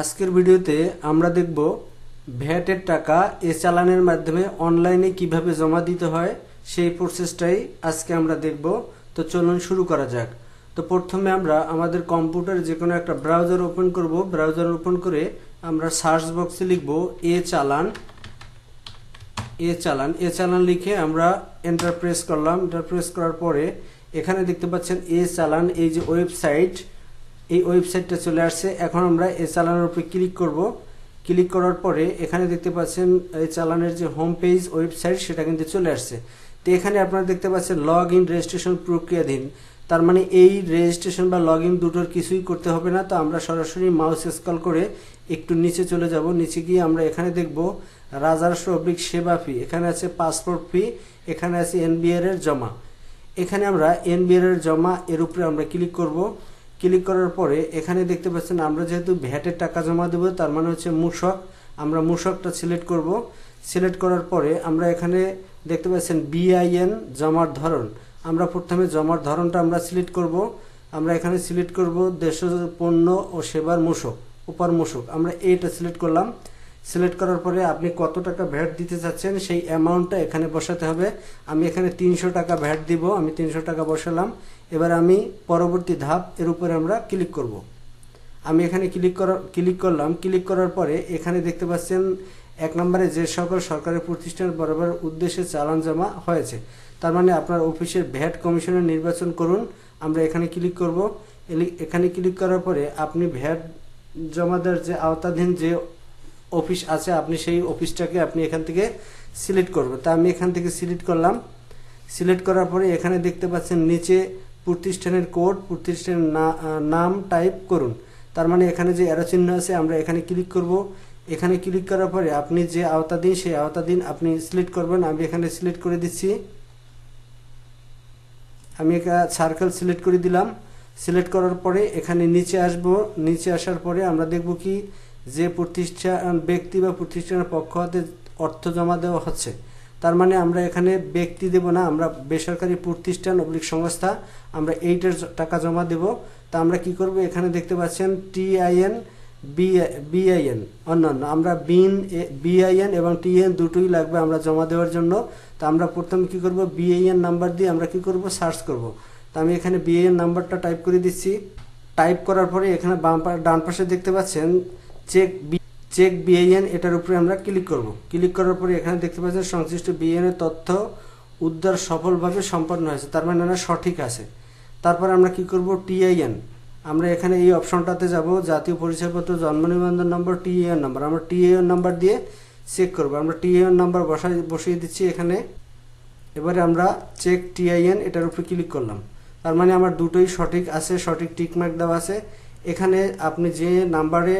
আজকের ভিডিওতে আমরা দেখব ভ্যাটের টাকা এ চালানের মাধ্যমে অনলাইনে কীভাবে জমা দিতে হয়, সেই প্রসেসটাই আজকে আমরা দেখব। তো চলুন শুরু করা যাক। তো প্রথমে আমরা আমাদের কম্পিউটার যে কোনো একটা ব্রাউজার ওপেন করব। ব্রাউজার ওপেন করে আমরা সার্চ বক্সে লিখব এ চালান এ চালান। এ চালান লিখে আমরা এন্টারপ্রেস করলাম। এন্টার প্রেস করার পরে এখানে দেখতে পাচ্ছেন এ চালান, এই যে ওয়েবসাইট এই ওয়েবসাইটটা চলে আসছে। এখন আমরা এই চালানের উপরে ক্লিক করব। ক্লিক করার পরে এখানে দেখতে পাচ্ছেন এই চালানের যে হোম পেজ ওয়েবসাইট সেটা কিন্তু চলে আসছে। তো এখানে আপনারা দেখতে পাচ্ছেন লগ ইন রেজিস্ট্রেশন প্রক্রিয়াধীন। তার মানে এই রেজিস্ট্রেশন বা লগ ইন দুটোর কিছুই করতে হবে না। তো আমরা সরাসরি মাউস স্কল করে একটু নিচে চলে যাব। নিচে গিয়ে আমরা এখানে দেখব রাজারস অব্লিক সেবা ফি এখানে আছে পাসপোর্ট ফি এখানে আছে এনবিআর এর জমা। এখানে আমরা এনবিআর এর জমা এর উপরে আমরা ক্লিক করব। ক্লিক করার পরে এখানে দেখতে পাচ্ছেন আমরা যেহেতু ভ্যাটের টাকা জমা দেবো, তার মানে হচ্ছে মূষক আমরা মূষকটা সিলেক্ট করব। সিলেক্ট করার পরে আমরা এখানে দেখতে পাচ্ছেন বিআইএন জমার ধরন। আমরা প্রথমে জমার ধরনটা আমরা সিলেক্ট করব। আমরা এখানে সিলেক্ট করব দেশ পণ্য ও সেবার মূষক উপার মূষক আমরা এইটা সিলেক্ট করলাম। সিলেক্ট করার পরে আপনি কত টাকা ভ্যাট দিতে চাচ্ছেন, সেই অ্যামাউন্টটা এখানে বসাতে হবে। আমি এখানে তিনশো টাকা ভ্যাট দিব, আমি তিনশো টাকা বসালাম। এবার আমি পরবর্তী ধাপ, এর উপরে আমরা ক্লিক করব। আমি এখানে ক্লিক করার ক্লিক করলাম। ক্লিক করার পরে এখানে দেখতে পাচ্ছেন, এক নম্বরে যে সকল সরকারি প্রতিষ্ঠান বরাবর উদ্দেশ্যে চালান জমা হয়েছে। তার মানে আপনার অফিসের ভ্যাট কমিশনের নির্বাচন করুন। আমরা এখানে ক্লিক করব। এখানে ক্লিক করার পরে আপনি ভ্যাট জমাদার যে আওতাধীন যে অফিস আছে, আপনি সেই অফিসটাকে আপনি এখান থেকে সিলেক্ট করবেন। তা আমি এখান থেকে সিলেক্ট করলাম। সিলেক্ট করার পরে এখানে দেখতে পাচ্ছেন নিচে প্রতিষ্ঠানের কোড, প্রতিষ্ঠানের নাম টাইপ করুন। তার মানে এখানে যে অ্যারো চিহ্ন আছে, আমরা এখানে ক্লিক করব। এখানে ক্লিক করার পরে আপনি যে আওতাধীন, সেই আওতাধীন আপনি সিলেক্ট করবেন। আমি এখানে সিলেক্ট করে দিচ্ছি। আমি একটা সার্কেল সিলেক্ট করে দিলাম। সিলেক্ট করার পরে এখানে নিচে আসব। নিচে আসার পরে আমরা দেখব কি যে প্রতিষ্ঠান, ব্যক্তি বা প্রতিষ্ঠানের পক্ষ হতে অর্থ জমা দেওয়া হচ্ছে, তার মানে আমরা এখানে ব্যক্তি দেব না, আমরা বেসরকারি প্রতিষ্ঠান, অবলিক সংস্থা, আমরা এইটার টাকা জমা দেব। তা আমরা কি করব? এখানে দেখতে পাচ্ছেন টিআইএন বিআইএন অন্যান্য। আমরা বিন বিআইএন এবং টিএন দুটোই লাগবে আমরা জমা দেওয়ার জন্য। তা আমরা প্রথমে কি করব? বিআইএন নাম্বার দিয়ে আমরা কি করব? সার্চ করব। তা আমি এখানে বিআইএন নাম্বারটা টাইপ করে দিচ্ছি। টাইপ করার পরে এখানে বাম ডান পাশে দেখতে পাচ্ছেন চেক চেক বিআইএন এটার উপরে আমরা ক্লিক করব। ক্লিক করার পরে এখানে দেখতে পাচ্ছেন সংশ্লিষ্ট বিআইএন এর তথ্য উদ্ধার সফলভাবে সম্পন্ন হয়েছে। তার মানে না সঠিক আছে। তারপর আমরা কি করব? টিআইএন আমরা এখানে এই অপশনটাতে যাব, জাতীয় পরিচয়পত্র, জন্ম নিবন্ধন নম্বর টিএন নম্বর আমরা টিএন নাম্বার দিয়ে চেক করব। আমরা টিএন নাম্বার বসাই, বসিয়ে দিচ্ছি এখানে। এবারে আমরা চেক টিআইএন এটার উপরে ক্লিক করলাম। তার মানে আমার দুটোই সঠিক আছে, সঠিক টিকমার্ক দেওয়া আছে। এখানে আপনি যে নাম্বারে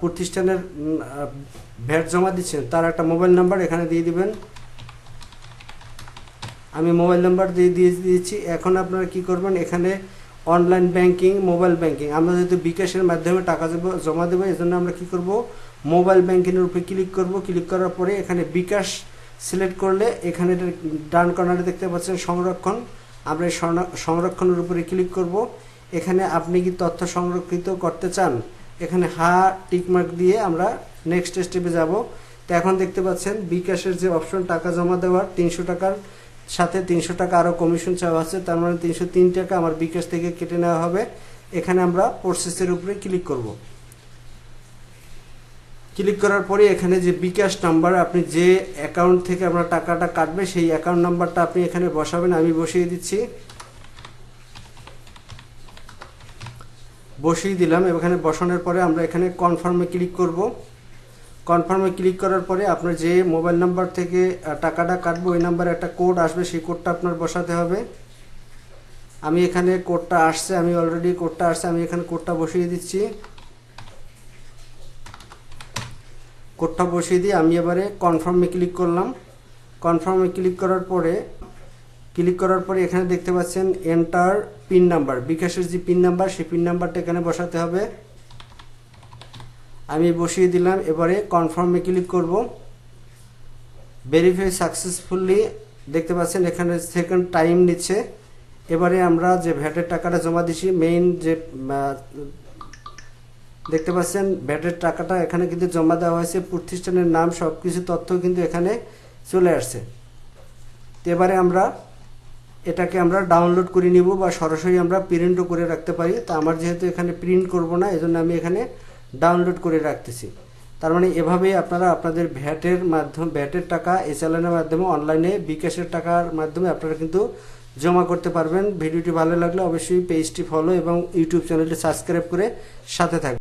প্রতিষ্ঠানের ভ্যাট জমা দিচ্ছেন, তার একটা মোবাইল নাম্বার এখানে দিয়ে দিবেন। আমি মোবাইল নাম্বার দিয়ে দিয়ে দিয়েছি। এখন আপনারা কি করবেন, এখানে অনলাইন ব্যাংকিং, মোবাইল ব্যাংকিং। আমরা যেহেতু বিকাশের মাধ্যমে টাকা জমা দেবো এই জন্য আমরা কি করব, মোবাইল ব্যাংকিংয়ের উপরে ক্লিক করব। ক্লিক করার পরে এখানে বিকাশ সিলেক্ট করলে এখানে ডান কর্নারে দেখতে পাচ্ছেন সংরক্ষণ। আমরা সংরক্ষণের উপরে ক্লিক করব। এখানে আপনি কি তথ্য সংরক্ষিত করতে চান? এখানে হা টিকমার্ক দিয়ে আমরা নেক্সট স্টেপে যাব। তো এখন দেখতে পাচ্ছেন বিকাশের যে অপশন টাকা জমা দেওয়ার তিনশো টাকার সাথে তিনশো টাকা আরও কমিশন চাওয়া আছে। তার মানে তিনশো তিন টাকা আমার বিকাশ থেকে কেটে নেওয়া হবে। এখানে আমরা প্রসেসের উপরে ক্লিক করব। ক্লিক করার পরে এখানে যে বিকাশ নাম্বার আপনি যে অ্যাকাউন্ট থেকে আপনার টাকাটা কাটবে, সেই অ্যাকাউন্ট নাম্বারটা আপনি এখানে বসাবেন। আমি বসিয়ে দিচ্ছি। বসিয়ে দিলাম। এখানে বসানোর পরে আমরা এখানে কনফার্মে ক্লিক করব। কনফার্মে ক্লিক করার পরে আপনার যে মোবাইল নাম্বার থেকে টাকাটা কাটবো, ওই নাম্বারে একটা কোড আসবে, সেই কোডটা আপনার বসাতে হবে। আমি এখানে কোডটা আসছে, আমি অলরেডি কোডটা আসছে, আমি এখানে কোডটা বসিয়ে দিচ্ছি। কোডটা বসিয়ে দিয়ে আমি এবারে কনফার্মে ক্লিক করলাম। কনফার্মে ক্লিক করার পরে ক্লিক করার পরে এখানে দেখতে পাচ্ছেন এন্টার পিন নাম্বার বিকাশের যে পিন নাম্বার সেই পিন নাম্বারটা এখানে বসাতে হবে। আমি বসিয়ে দিলাম, এবারে কনফার্মে ক্লিক করব। ভেরিফাই সাকসেসফুলি দেখতে পাচ্ছেন এখানে সেকেন্ড টাইম নিচ্ছে। এবারে আমরা যে ভ্যাটের টাকাটা জমা দিছি মেইন যে দেখতে পাচ্ছেন ভ্যাটের টাকাটা এখানে কিন্তু জমা দেওয়া হয়েছে। প্রতিষ্ঠানের নাম সব কিছু তথ্য কিন্তু এখানে চলে আসছে। এবারে আমরা এটাকে আমরা ডাউনলোড করে নিব বা সরাসরি আমরা প্রিন্টও করে রাখতে পারি। তো আমার যেহেতু এখানে প্রিন্ট করব না, এজন্য আমি এখানে ডাউনলোড করে রাখতেছি। তার মানে এভাবেই আপনারা আপনাদের ভ্যাটের মাধ্যমে ভ্যাটের টাকা চ্যানেলের মাধ্যমে, অনলাইনে বিকাশের টাকার মাধ্যমে আপনারা কিন্তু জমা করতে পারবেন। ভিডিওটি ভালো লাগলে অবশ্যই পেজটি ফলো এবং ইউটিউব চ্যানেলটি সাবস্ক্রাইব করে সাথে থাকবেন।